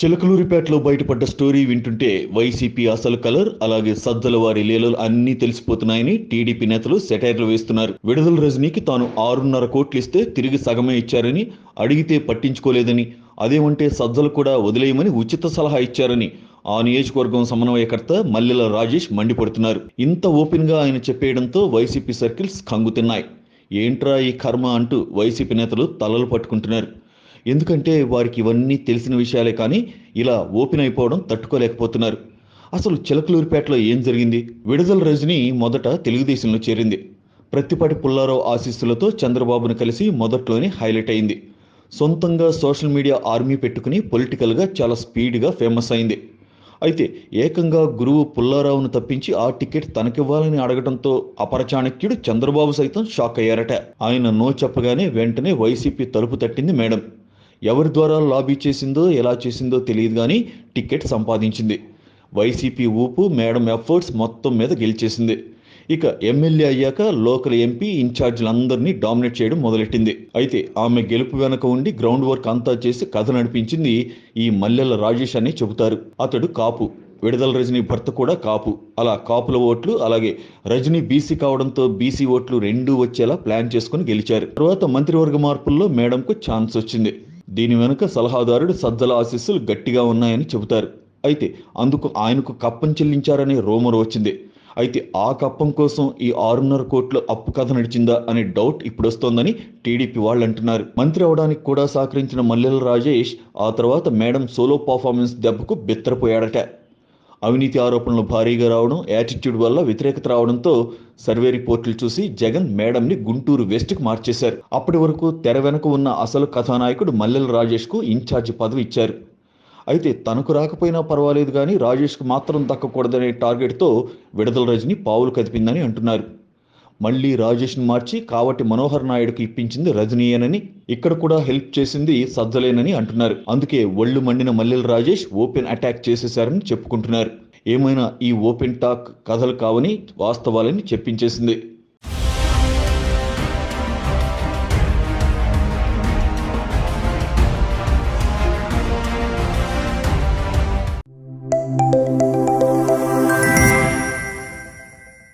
చిలకలూరిపేటలో బయటపడ్డ స్టోరీ వింటుంటే వైసీపీ అసలు కలర్ అలాగే సజ్జల వారి లీలలు అన్నీ తెలిసిపోతున్నాయని టీడీపీ నేతలు సెటైర్లు వేస్తున్నారు. విడుదల రజనీకి తాను ఆరున్నర కోట్లు ఇస్తే తిరిగి సగమే ఇచ్చారని అడిగితే పట్టించుకోలేదని అదేమంటే సజ్జలు కూడా వదిలేయమని ఉచిత సలహా ఇచ్చారని ఆ నియోజకవర్గం సమన్వయకర్త మల్లెల రాజేష్ మండిపడుతున్నారు. ఇంత ఓపెన్గా ఆయన చెప్పేయడంతో వైసీపీ సర్కిల్స్ కంగుతున్నాయి ఏంట్రా ఈ కర్మ అంటూ వైసీపీ నేతలు తలలు పట్టుకుంటున్నారు. ఎందుకంటే వారికి ఇవన్నీ తెలిసిన విషయాలే కానీ ఇలా ఓపెన్ అయిపోవడం తట్టుకోలేకపోతున్నారు. అసలు చిలకలూరిపేటలో ఏం జరిగింది? విడుదల రజని మొదట తెలుగుదేశంలో చేరింది. ప్రత్తిపాటి పుల్లారావు ఆశీస్సులతో చంద్రబాబును కలిసి మొదట్లోనే హైలైట్ అయింది. సొంతంగా సోషల్ మీడియా ఆర్మీ పెట్టుకుని పొలిటికల్గా చాలా స్పీడ్గా ఫేమస్ అయింది. అయితే ఏకంగా గురువు పుల్లారావును తప్పించి ఆ టికెట్ తనకివ్వాలని అడగడంతో అపరచాణక్యుడు చంద్రబాబు సైతం షాక్ అయ్యారట. ఆయన నో చెప్పగానే వెంటనే వైసీపీ తలుపు తట్టింది మేడం. ఎవరి ద్వారా లాబీ చేసిందో ఎలా చేసిందో తెలియదు కానీ టికెట్ సంపాదించింది. వైసీపీ ఊపు మేడం ఎఫర్ట్స్ మొత్తం మీద గెలిచేసింది. ఇక ఎమ్మెల్యే అయ్యాక లోకల్ ఎంపీ ఇన్ఛార్జీలందరినీ డామినేట్ చేయడం మొదలెట్టింది. అయితే ఆమె గెలుపు వెనక ఉండి గ్రౌండ్ వర్క్ అంతా చేసి కథ నడిపించింది ఈ మల్లెల రాజేష్ అని చెబుతారు. అతడు కాపు. విడుదల రజనీ భర్త కూడా కాపు. అలా కాపుల ఓట్లు అలాగే రజనీ బీసీ కావడంతో బీసీ ఓట్లు రెండూ వచ్చేలా ప్లాన్ చేసుకుని గెలిచారు. తర్వాత మంత్రివర్గ మార్పుల్లో మేడంకు ఛాన్స్ వచ్చింది. దీని వెనుక సలహాదారుడు సజ్జల ఆశీస్సులు గట్టిగా ఉన్నాయని చెబుతారు. అయితే అందుకు ఆయనకు కప్పం చెల్లించారనే రూమర్ వచ్చింది. అయితే ఆ కప్పం కోసం ఈ ఆరున్నర కోట్ల అప్పు కథ నడిచిందా అనే డౌట్ ఇప్పుడు వస్తోందని టీడీపీ వాళ్ళు అంటున్నారు. మంత్రి అవడానికి కూడా సహకరించిన మల్లెల రాజేష్ ఆ తర్వాత మేడం సోలో పర్ఫార్మెన్స్ దెబ్బకు బిత్తరపోయాడట. అవినీతి ఆరోపణలు భారీగా రావడం యాటిట్యూడ్ వల్ల వ్యతిరేకత రావడంతో సర్వే రిపోర్టులు చూసి జగన్ మేడంని గుంటూరు వెస్ట్కి మార్చేశారు. అప్పటి వరకు తెర వెనుక ఉన్న అసలు కథానాయకుడు మల్లెల రాజేష్కు ఇన్ఛార్జ్ పదవి ఇచ్చారు. అయితే తనకు రాకపోయినా పర్వాలేదు కానీ రాజేష్కు మాత్రం దక్కకూడదనే టార్గెట్తో విడుదల రజని పావులు కదిపిందని అంటున్నారు. మళ్ళీ రాజేష్ను మార్చి కావటి మనోహర్ నాయుడుకు ఇప్పించింది రజనీయేనని ఇక్కడ కూడా హెల్ప్ చేసింది సజ్జలేనని అంటున్నారు. అందుకే ఒళ్ళు మండిన మల్లెల రాజేష్ ఓపెన్ అటాక్ చేసేశారని చెప్పుకుంటున్నారు. ఏమైనా ఈ ఓపెన్ టాక్ కథలు కావని వాస్తవాలని చెప్పించేసింది.